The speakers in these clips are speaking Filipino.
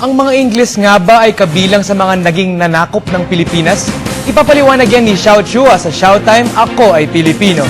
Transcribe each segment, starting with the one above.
Ang mga Ingles nga ba ay kabilang sa mga naging nanakop ng Pilipinas? Ipapaliwanag yan ni Xiao Chua sa Showtime, Ako ay Pilipino.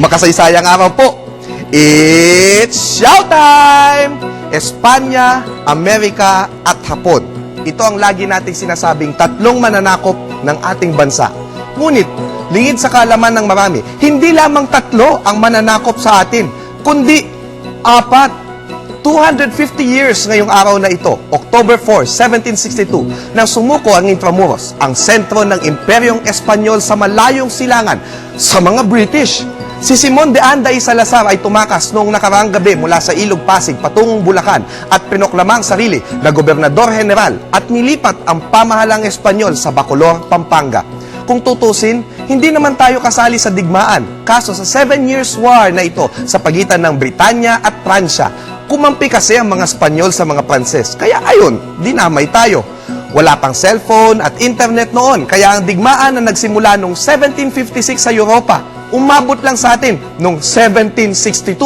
Makasaysayang araw po. It's showtime! Espanya, Amerika at Hapon. Ito ang lagi nating sinasabing tatlong mananakop ng ating bansa. Ngunit, lingid sa kaalaman ng marami, hindi lamang tatlo ang mananakop sa atin, kundi apat. 250 years ngayong araw na ito, October 4, 1762, nang sumuko ang Intramuros, ang sentro ng Imperyong Espanyol sa malayong silangan sa mga British. Si Simon de Anda y Salazar ay tumakas noong nakaraang gabi mula sa Ilog Pasig patungong Bulacan at pinoklamang sarili na gobernador general at nilipat ang pamahalang Espanyol sa Bacolor, Pampanga. Kung tutusin, hindi naman tayo kasali sa digmaan. Kaso sa Seven Years' War na ito sa pagitan ng Britanya at Pransya, kumampi kasi ang mga Espanyol sa mga Pranses. Kaya ayun, dinamay tayo. Wala pang cellphone at internet noon, kaya ang digmaan na nagsimula noong 1756 sa Europa, umabot lang sa atin noong 1762.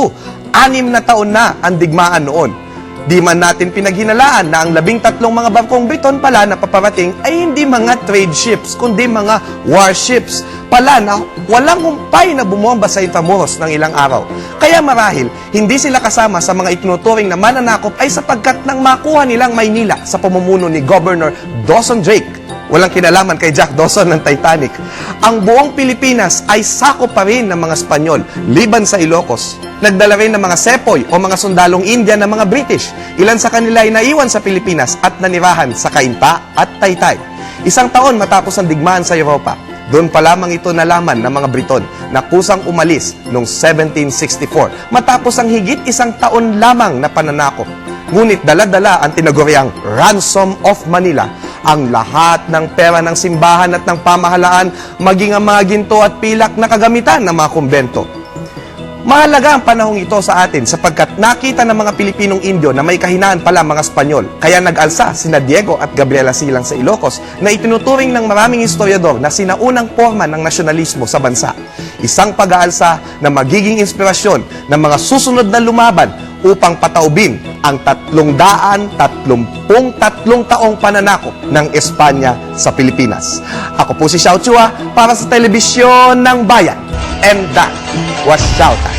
Anim na taon na ang digmaan noon. Di man natin pinaghinalaan na ang labing tatlong mga barkong Briton pala na paparating ay hindi mga trade ships, kundi mga warships pala na walang humpay na bumomba sa Intramuros ng ilang araw. Kaya marahil, hindi sila kasama sa mga itinuturing na mananakop ay sapagkat nang makuha nilang Maynila sa pamumuno ni Governor Dawson Drake. Walang kinalaman kay Jack Dawson ng Titanic. Ang buong Pilipinas ay sakop pa rin ng mga Espanyol, liban sa Ilocos. Nagdala rin ng mga sepoy o mga sundalong India ng mga British. Ilan sa kanila ay naiwan sa Pilipinas at nanirahan sa Cainta at Taytay. Isang taon matapos ang digmaan sa Europa, doon pa lamang ito nalaman ng mga Briton na kusang umalis noong 1764 matapos ang higit isang taon lamang na pananakop. Ngunit dala-dala ang tinaguriang Ransom of Manila, ang lahat ng pera ng simbahan at ng pamahalaan, maging ang mga ginto at pilak na kagamitan ng mga kumbento. Mahalaga ang panahong ito sa atin sapagkat nakita ng mga Pilipinong Indio na may kahinaan pala mga Espanyol. Kaya nag-alsa sina Diego at Gabriela Silang sa Ilocos na itinuturing ng maraming historiador na sinaunang forma ng nasyonalismo sa bansa. Isang pag-aalsa na magiging inspirasyon ng mga susunod na lumaban upang pataubin ang tatlong daan, tatlumpung tatlong taong pananakop ng Espanya sa Pilipinas. Ako po si Xiao Chua para sa Telebisyon ng Bayan. And that was Shoutout.